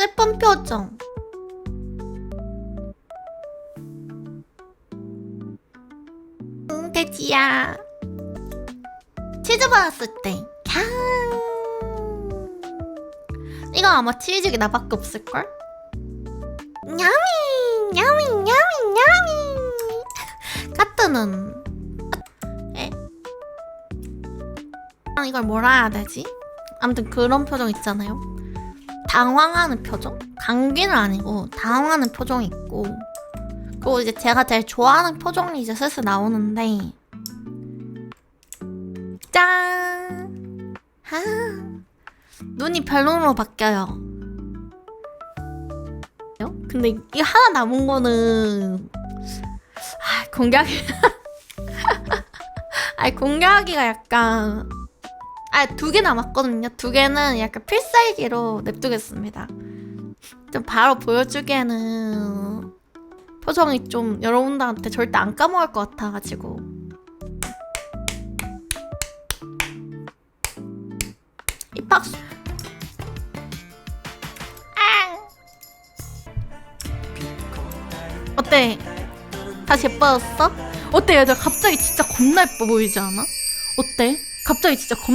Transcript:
슬픈 표정. 응, 돼지야. 치즈 받았을 때. 캬. 이거 아마 치즈기 나밖에 없을걸? 냐미, 냐미, 냐미, 냐미. 카트는. 에? 아, 이걸 뭐라 해야 되지? 아무튼 그런 표정 있잖아요. 당황하는 표정? 감기는 아니고 당황하는 표정이 있고 그리고 이제 제가 제일 좋아하는 표정이 이제 슬슬 나오는데 짠! 아, 눈이 별로로 바뀌어요. 근데 이 하나 남은 거는 아, 공개하기 아 공개하기가 약간 아 두 개 남았거든요. 두 개는 약간 필살기로 냅두겠습니다. 좀 바로 보여주기에는 표정이 좀 여러분들한테 절대 안 까먹을 것 같아가지고 이 박수 앙! 어때? 다시 예뻐졌어? 어때 얘들 갑자기 진짜 겁나 예뻐 보이지 않아? 어때? 갑자기 진짜 겁나